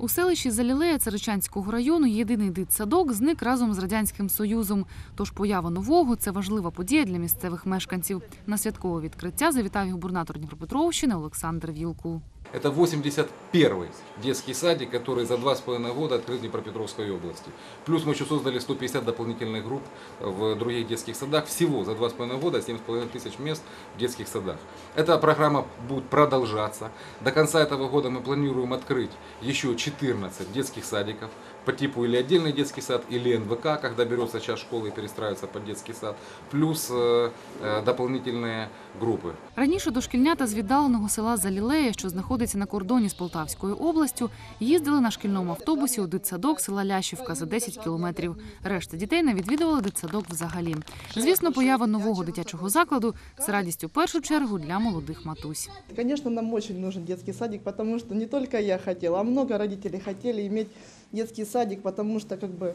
У селищі Залілея Царичанського району єдиний дитсадок зник разом з радянським союзом. Тож поява нового це важлива подія для місцевих мешканців. На святкове відкриття завітав губернатор Дніпропетровщини Олександр Вілкул. Это 81-й детский садик, который за два с половиной года открыт в Днепропетровской области. Плюс мы еще создали 150 дополнительных групп в других детских садах. Всего за два с половиной года 7,5 тысяч мест в детских садах. Эта программа будет продолжаться. До конца этого года мы планируем открыть еще 14 детских садиков по типу или отдельный детский сад, или НВК, когда берется часть школы и перестраивается под детский сад, плюс э, э, дополнительные группы. Раніше дошкільнята з віддаленого села Залілея, що знаходиться на кордоні з Полтавською областю, їздили на шкільному автобусі у дитсадок села Лящівка за 10 кілометрів. Решта дітей не відвідували дитсадок взагалі. Звісно, поява нового дитячого закладу це радість у першу чергу для молодих матусь. Конечно, нам очень нужен детский садик, потому что не только я хотела, а много родителей хотели иметь детский садик, потому что как бы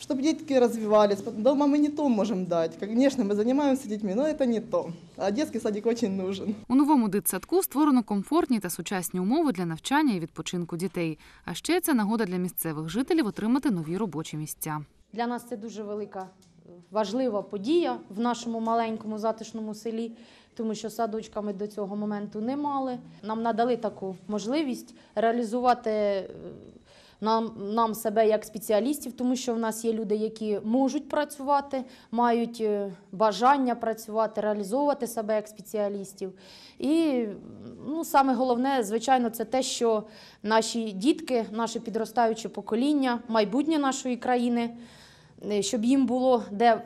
чтобы детки развивались. Дома мы не то можем дать. Конечно, мы занимаемся детьми, но это не то. А детский садик очень нужен. У новому дитсадку створено комфортні та сучасні умови для навчання і відпочинку дітей. А ще це нагода для місцевих жителів отримати нові робочі місця. Для нас це дуже велика важлива подія в нашому маленькому затишному селі, тому що садочка ми до цього моменту не мали. Нам надали таку можливість реалізувати е, нам, нам себе як спеціалістів, тому що в нас є люди, які можуть працювати, мають е, бажання працювати, реалізовувати себе як спеціалістів. І ну, саме головне, звичайно, це те, що наші дітки, наше підростаюче покоління, майбутнє нашої країни е, щоб їм було де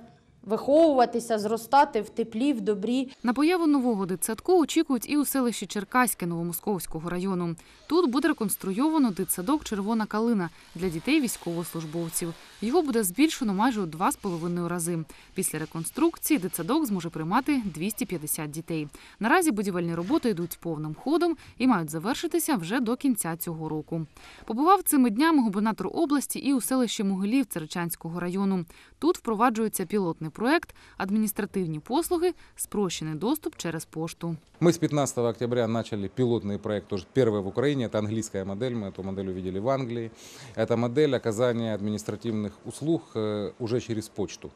виховуватися, зростати в теплі, в добрі. На появу нового дитсадку очікують і у селищі Черкаське Новомосковського району. Тут буде реконструйовано дитсадок Червона калина для дітей військовослужбовців. Його буде збільшено майже у два з половиною рази. Після реконструкції дитсадок зможе приймати 250 дітей. Наразі будівельні роботи йдуть повним ходом і мають завершитися вже до кінця цього року. Побував цими днями губернатор області і у селищі Могилів Царичанського району. Тут впроваджується пілотний проект адміністративні послуги, спрощений доступ через пошту. Мы с 15 октября начали пилотный проект, тоже первый в Украине. Это английская модель, мы эту модель увидели в Англии. Это модель оказания административных услуг э, уже через почту.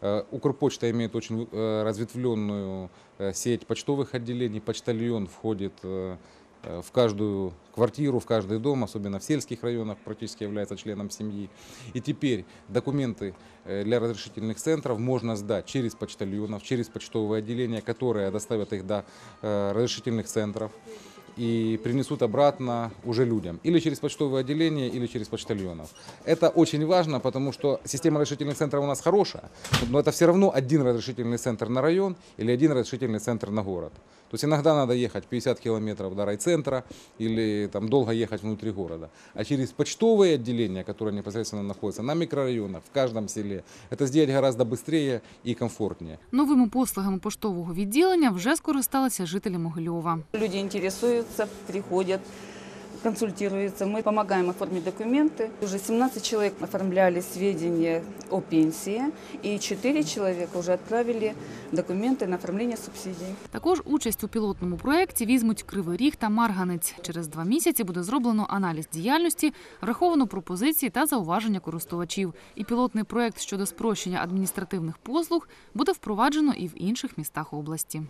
Э, Укрпочта имеет очень э, разветвленную э, сеть почтовых отделений. Почтальон входит э, э, в каждую квартиру, в каждый дом, особенно в сельских районах, практически является членом семьи. И теперь документы э, для разрешительных центров можно сдать через почтальонов, через почтовые отделения, которые доставят их до э, разрешительных центров и принесут обратно уже людям. Или через почтовое отделение, или через почтальонов. Это очень важно, потому что система разрешительных центров у нас хорошая, но это все равно один разрешительный центр на район или один разрешительный центр на город. То есть иногда надо ехать 50 километров до райцентра или там долго ехать внутри города. А через почтовые отделения, которые непосредственно находятся на микрорайонах, в каждом селе, это сделать гораздо быстрее и комфортнее. Новими послугами поштового відділення вже скористалися жителі Могильова. Люди интересуются, приходят, консультируются. Мы помогаем оформить документы. Уже 17 человек оформляли сведения о пенсии, и 4 человека уже отправили документы на оформление субсидий. Також участь у пілотному проєкті візьмуть Кривий Ріг та Марганець. Через два місяці буде зроблено аналіз діяльності, враховано пропозиції та зауваження користувачів. І пілотний проєкт щодо спрощення адміністративних послуг буде впроваджено і в інших містах області.